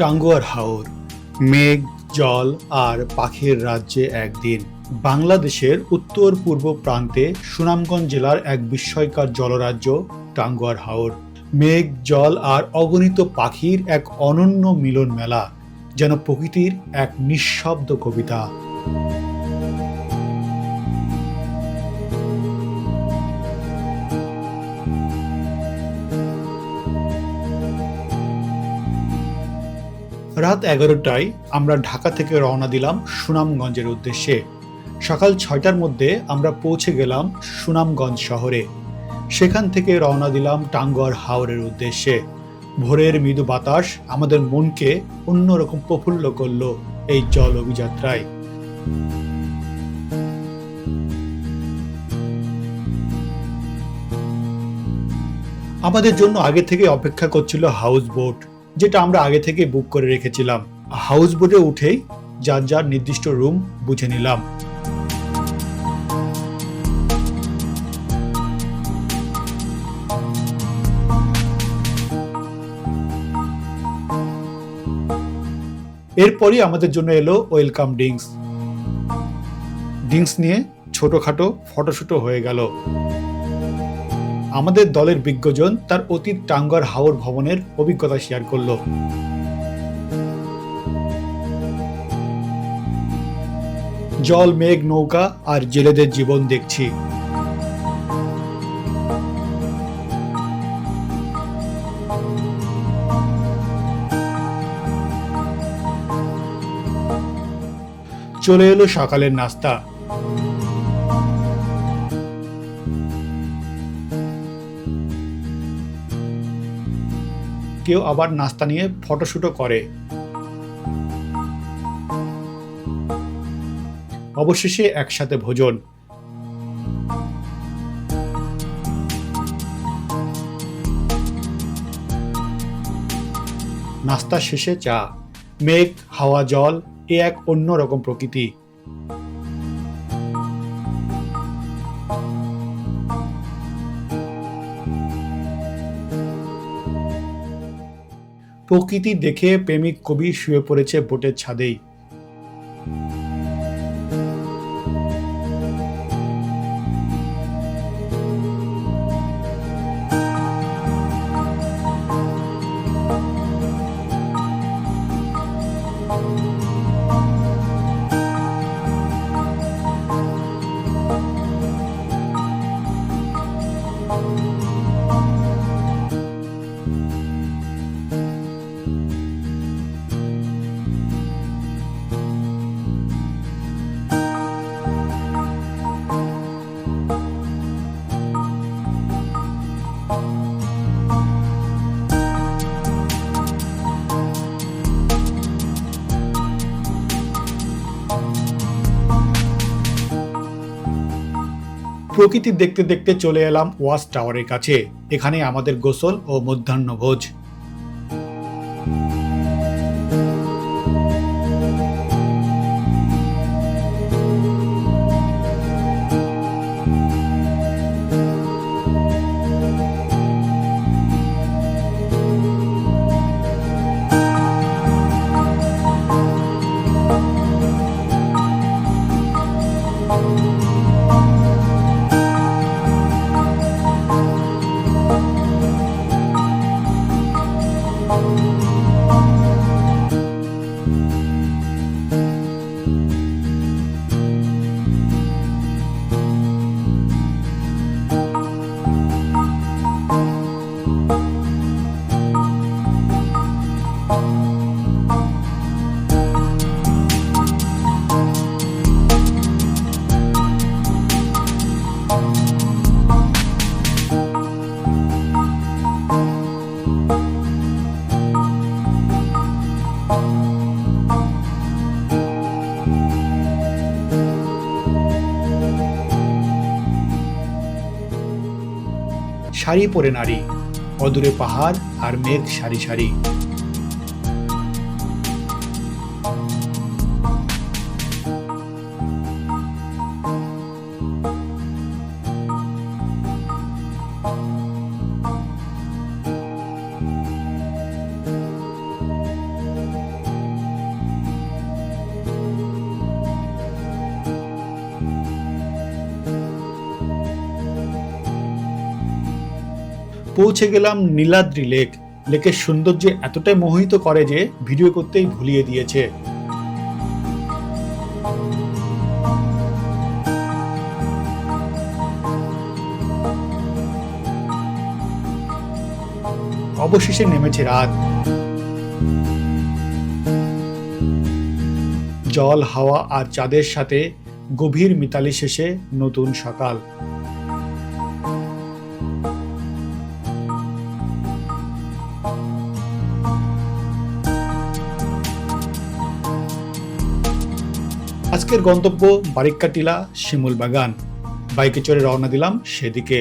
টাঙ্গুয়ার হাওর, মেঘ, জল আর পাখির রাজ্যে একদিন বাংলাদেশের উত্তর পূর্ব প্রান্তে সুনামগঞ্জ জেলার এক বিস্ময়কর জলরাজ্য টাঙ্গুয়ার হাওর। মেঘ, জল আর অগণিত পাখির এক অনন্য মিলন মেলা যেন প্রকৃতির এক নিঃশব্দ কবিতা। রাত এগারোটায় আমরা ঢাকা থেকে রওনা দিলাম সুনামগঞ্জের উদ্দেশ্যে। সকাল ছয়টার মধ্যে আমরা পৌঁছে গেলাম সুনামগঞ্জ শহরে। সেখান থেকে রওনা দিলাম টাঙ্গর হাওরের উদ্দেশ্যে। ভোরের মৃদু বাতাস আমাদের মনকে অন্যরকম প্রফুল্ল করল এই জল অভিযাত্রায়। আমাদের জন্য আগে থেকে অপেক্ষা করছিল হাউস বোট। যেটা আমরা আগে থেকে বুক করে রেখেছিলাম। হাউস বোটে উঠেই যার যার নির্দিষ্ট রুম বুঝে নিলাম। এরপরই আমাদের জন্য এলো ওয়েলকাম ড্রিঙ্কস ড্রিঙ্কস নিয়ে ছোটখাটো ফটোশুটও হয়ে গেল। আমাদের দলের বিজ্ঞজন তার অতীত টাঙ্গার হাওর ভবনের অভিজ্ঞতা শেয়ার করল। জল, মেঘ, নৌকা আর জেলেদের জীবন দেখছি। চলে এলো সকালের নাস্তা। কেউ আবার নাস্তা নিয়ে ফটোশুটও করে। অবশেষে একসাথে ভোজন। নাস্তা শেষে চা। মেঘ, হাওয়া, জল, এ এক অন্য রকম প্রকৃতি। প্রকৃতি দেখে প্রেমিক কবি শুয়ে পড়েছে বোটের ছাদেই। প্রকৃতি দেখতে দেখতে চলে এলাম ওয়াশ টাওয়ারের কাছে। এখানে আমাদের গোসল ও মধ্যাহ্ন শাড়ি পরে নারী অদূরে পাহাড় আর মেঘ সারি সারি। পৌঁছে গেলাম নীলাদ্রি লেক। লেকের সৌন্দর্য এতটাই মোহিত করে যে ভিডিও করতেই ভুলিয়ে দিয়েছে। অবশেষে নেমেছে রাত। জল, হাওয়া আর চাঁদের সাথে গভীর মিতালি শেষে নতুন সকাল। আজকের গন্তব্য বারিক্কা টিলা শিমুল বাগান বাইকে চড়ে রওনা দিলাম সেদিকে।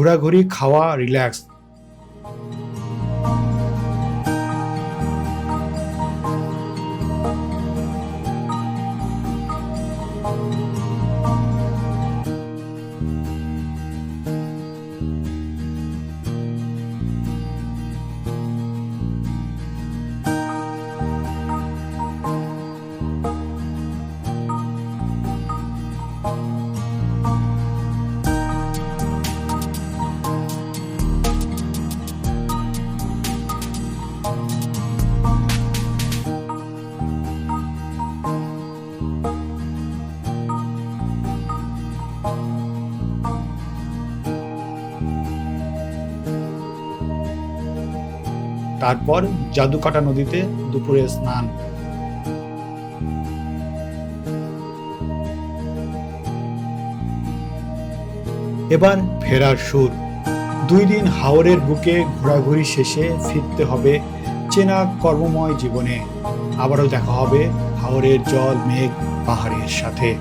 ঘোরাঘুরি খাওয়া রিল্যাক্স তারপর জাদুকাটা নদীতে দুপুরে স্নান। এবার ফেরার সুর। দুই দিন হাওরের বুকে ঘোরাঘুরি শেষে ফিরতে হবে চেনা কর্মময় জীবনে। আবারও দেখা হবে হাওরের জল, মেঘ, পাহাড়ের সাথে।